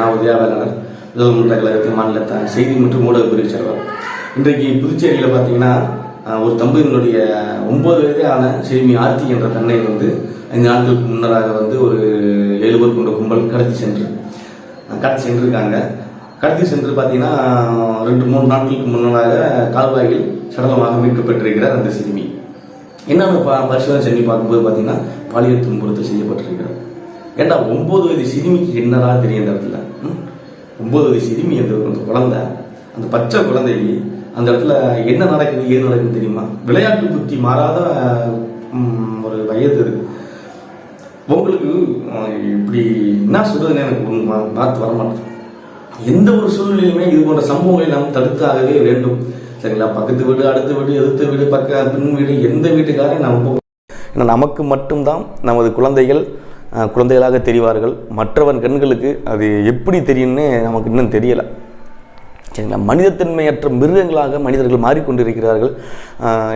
நான் உதயா கழகத்தின் மாநில செய்தி மற்றும் ஊடக பிரிவு செயலர் இன்றைக்கு புதுச்சேரியில் பார்த்தீங்கன்னா ஒரு தம்பதியினுடைய ஒன்பது வயதே ஆன சிறுமி ஆர்த்தி என்ற தன்னை வந்து ஐந்து நாட்களுக்கு முன்னராக வந்து ஒரு ஏழு பேர் கொண்ட கும்பல் கடத்தி சென்று கடத்தி சென்றிருக்காங்க. கடத்தி சென்று பார்த்தீங்கன்னா ரெண்டு மூணு நாட்களுக்கு முன்னதாக கால்வாயில் சடலமாக மீட்கப்பட்டிருக்கிறார் அந்த சிறுமி என்னென்ன பரிசோதனை செஞ்சு பார்க்கும்போது பார்த்தீங்கன்னா பாலியல் துன்புறுத்தல் செய்யப்பட்டிருக்கிறார் ஏண்டா ஒன்பது வயது சிறுமிக்கு என்னடா தெரியும் அந்த இடத்துல? ஒன்பது வயது சிறுமி அந்த அந்த குழந்தை. அந்த பச்சை குழந்தை அந்த இடத்துல என்ன நடக்குது ஏது நடக்குது தெரியுமா? விளையாட்டு புத்தி மாறாத ஒரு வயது அது. உங்களுக்கு இப்படி என்ன சொல்றதுன்னு எனக்கு பார்த்து வர மாட்டேன் எந்த ஒரு சூழ்நிலையுமே இது போன்ற சம்பவங்களை நாம் தடுத்தாகவே வேண்டும். சரிங்களா? பக்கத்து வீடு அடுத்த வீடு எதிர்த்த வீடு பக்க பின் வீடு எந்த வீட்டுக்காரையும் நம்ம நமக்கு மட்டும்தான் நமது குழந்தைகள் குழந்தைகளாக தெரிவார்கள். மற்றவன் கண்களுக்கு அது எப்படி தெரியும்னு நமக்கு இன்னும் தெரியலை. சரிங்களா? மனிதத்தன்மையற்ற மிருகங்களாக மனிதர்கள் மாறிக்கொண்டிருக்கிறார்கள்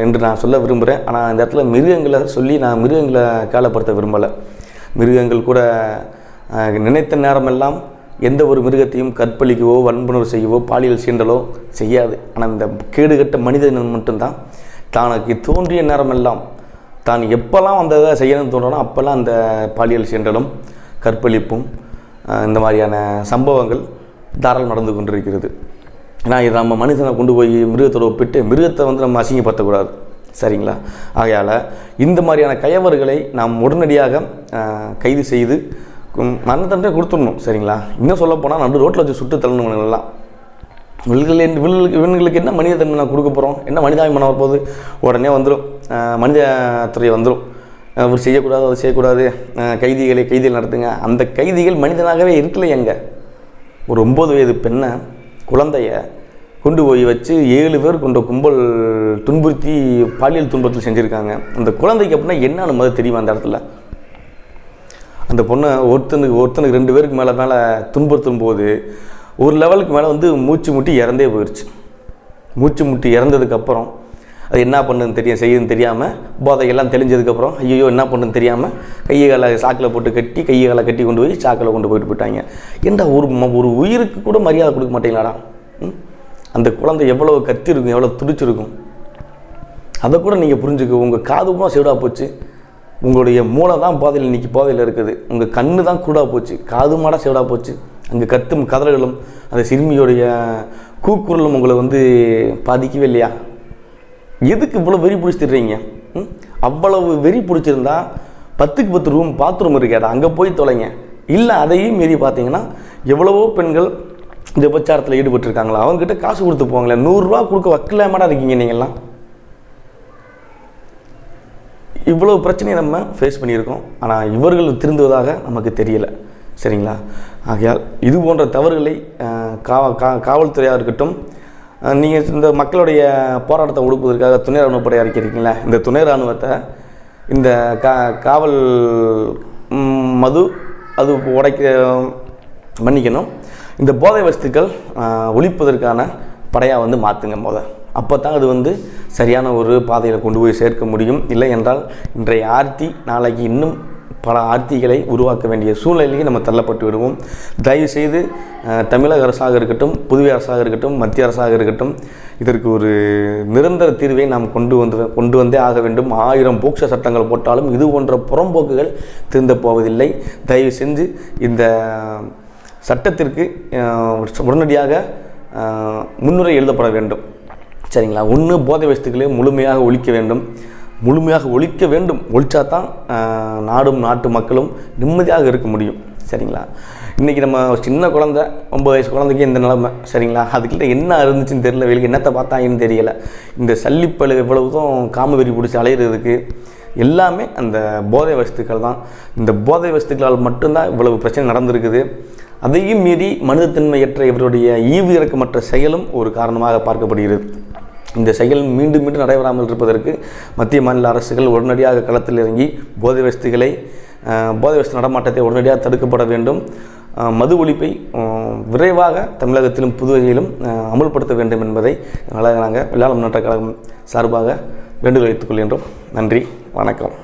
என்று நான் சொல்ல விரும்புகிறேன் ஆனால் இந்த இடத்துல மிருகங்களை சொல்லி நான் மிருகங்களை காலப்படுத்த விரும்பலை. மிருகங்கள் கூட நினைத்த நேரமெல்லாம் எந்த ஒரு மிருகத்தையும் கற்பழிக்கவோ வன்புணர்வு செய்யவோ பாலியல் சீண்டலோ செய்யாது. ஆனால் இந்த கேடுகட்ட மனிதன் மட்டும்தான். தனக்கு தோன்றிய நேரமெல்லாம் தான் எப்போல்லாம் அந்த இதை செய்யணும்னு தோன்றனோ அப்போல்லாம் அந்த பாலியல் சென்றலும் கற்பழிப்பும் இந்த மாதிரியான சம்பவங்கள் தாராளம் நடந்து கொண்டிருக்கிறது. ஏன்னா இது நம்ம மனுஷனை கொண்டு போய் மிருகத்தோடு ஒப்பிட்டு மிருகத்தை வந்து நம்ம அசிங்கப்படுத்தக்கூடாது. சரிங்களா? ஆகையால் இந்த மாதிரியான கயவர்களை நாம் உடனடியாக கைது செய்து கும்- மரண தண்டனை கொடுத்துடணும். சரிங்களா? இன்னும் சொல்லப்போனால் நடு ரோட்டில் வச்சு சுட்டு தள்ளணும் எல்லாம். இவர்கள் என்ன- இவங்களுக்கு என்ன மனித தன்மை நான் கொடுக்க போகிறோம் என்ன மனிதாபிமானம் வரப்போகுது? உடனே வந்துடும் மனித துறை வந்துடும் அவர் செய்யக்கூடாது அதை செய்யக்கூடாது. கைதிகளை கைதிகள் நடத்துங்க. அந்த கைதிகள் மனிதனாகவே இருக்கலை எங்கே? ஒரு ஒம்பது வயது பெண்ணை குழந்தைய கொண்டு போய் வச்சு ஏழு பேர் கொண்ட கும்பல் துன்புறுத்தி பாலியல் துன்பத்தில் செஞ்சுருக்காங்க. அந்த குழந்தைக்கு அப்படின்னா என்னன்னு முதல் தெரியும் அந்த இடத்துல? அந்த பொண்ணை ஒருத்தனுக்கு ஒருத்தனுக்கு ரெண்டு பேருக்கு மேலே மேலே துன்புறுத்தும் போது ஒரு லெவலுக்கு மேலே வந்து மூச்சு முட்டி இறந்தே போயிடுச்சு மூச்சு முட்டி இறந்ததுக்கப்புறம் அது என்ன பண்ணுன்னு தெரியும் செய்யுதுன்னு தெரியாமல் போதையெல்லாம் தெளிஞ்சதுக்கப்புறம் ஐயோ என்ன பண்ணுன்னு தெரியாமல் கையை காலை சாக்கில் போட்டு கட்டி கையை காலை கட்டி கொண்டு போய் சாக்கில் கொண்டு போயிட்டு போயிட்டாங்க. ஏன்டா ஒரு ம- ஒரு உயிருக்கு கூட மரியாதை கொடுக்க மாட்டீங்களாடா? ம்? அந்த குழந்தை எவ்வளோ கத்திருக்கும் எவ்வளோ துடிச்சிருக்கும்? அதை கூட நீங்கள் புரிஞ்சுக்க. உங்கள் காது கூட சீடாக போச்சு. உங்களுடைய மூளை தான் பாதையில் இன்றைக்கி பாதையில் இருக்குது. உங்கள் கண்ணு தான் கூடாக போச்சு. காது மாட செவிடாக போச்சு. இங்கே கத்தும் கதறல்களும் அந்த சிறுமியுடைய கூக்குரலும் உங்களை வந்து பாதிக்கவே இல்லையா? எதுக்கு இவ்வளோ வெறி பிடிச்சிடுறீங்க ம்? அவ்வளவு வெறி பிடிச்சிருந்தா பத்துக்கு பத்து ரூம் பாத்ரூம் இருக்காது? அங்கே போய் தொலைங்க. இல்லை அதையும் மீறி பார்த்தீங்கன்னா எவ்வளவோ பெண்கள் இந்த உபச்சாரத்தில் ஈடுபட்டிருக்காங்களா? அவங்ககிட்ட காசு கொடுத்து போங்களேன். நூறுரூவா கொடுக்க வக்கலாமடா இருக்கீங்க நீங்கள்லாம் இவ்வளோ பிரச்சனையை நம்ம ஃபேஸ் பண்ணியிருக்கோம். ஆனால் இவர்கள் திருந்துவதாக நமக்கு தெரியலை. சரிங்களா? ஆகையால் இது போன்ற தவறுகளை காவ கா காவல்துறையாக இருக்கட்டும் நீங்கள் இந்த மக்களுடைய போராட்டத்தை ஒடுப்பதற்காக துணை ராணுவப்படை அறிக்கிறீங்களா இந்த துணை ராணுவத்தை இந்த கா காவல் மது அது உடைக்க மன்னிக்கணும். இந்த போதை வஸ்துக்கள் ஒழிப்பதற்கான படையாக வந்து மாற்றுங்க போத அப்போ தான் அது வந்து சரியான ஒரு பாதையில் கொண்டு போய் சேர்க்க முடியும். இல்லை என்றால் இன்றைய ஆர்த்தி நாளைக்கு இன்னும் பல ஆர்த்திகளை உருவாக்க வேண்டிய சூழ்நிலைக்கு நம்ம தள்ளப்பட்டு விடுவோம். தயவுசெய்து தமிழக அரசாக இருக்கட்டும் புதுவை அரசாக இருக்கட்டும் மத்திய அரசாக இருக்கட்டும் இதற்கு ஒரு நிரந்தர தீர்வை நாம் கொண்டு வந்து கொண்டு வந்தே ஆக வேண்டும். ஆயிரம் பூக்ஷ சட்டங்கள் போட்டாலும் இது போன்ற புறம்போக்குகள் திருந்த போவதில்லை. தயவு செஞ்சு இந்த சட்டத்திற்கு உடனடியாக முன்னுரை எழுதப்பட வேண்டும். சரிங்களா? ஒன்று போதை வஸ்துக்களை முழுமையாக ஒழிக்க வேண்டும். முழுமையாக ஒழிக்க வேண்டும். ஒழிச்சா தான் நாடும் நாட்டு மக்களும் நிம்மதியாக இருக்க முடியும். சரிங்களா? இன்றைக்கி நம்ம ஒரு சின்ன குழந்தை ஒம்பது வயசு குழந்தைக்கு இந்த நிலைமை. சரிங்களா? அதுக்கிட்ட என்ன இருந்துச்சுன்னு தெரியல. வெளியே என்னத்தை பார்த்தாங்கன்னு தெரியலை. இந்த சல்லிப்பழு இவ்வளவுதும் காமவெறி பிடிச்சி அலையிறதுக்கு எல்லாமே அந்த போதை வஸ்துக்கள் தான். இந்த போதை வஸ்துக்களால் மட்டும்தான் இவ்வளவு பிரச்சனை நடந்திருக்குது. அதையும் மீறி மனிதத்தன்மையற்ற இவருடைய ஈவு இறக்கமற்ற செயலும் ஒரு காரணமாக பார்க்கப்படுகிறது. இந்த செயல் மீண்டும் மீண்டும் நடைபெறாமல் இருப்பதற்கு மத்திய மாநில அரசுகள் உடனடியாக களத்தில் இறங்கி போதை வசதிகளை போதை வசதி நடமாட்டத்தை உடனடியாக தடுக்கப்பட வேண்டும். மது ஒழிப்பை விரைவாக தமிழகத்திலும் புதுவையிலும் அமுல்படுத்த வேண்டும் என்பதை நாங்கள் வெள்ளாள முன்னேற்ற கழகம் சார்பாக வேண்டுகோள் வைத்துக் கொள்கின்றோம். நன்றி வணக்கம்.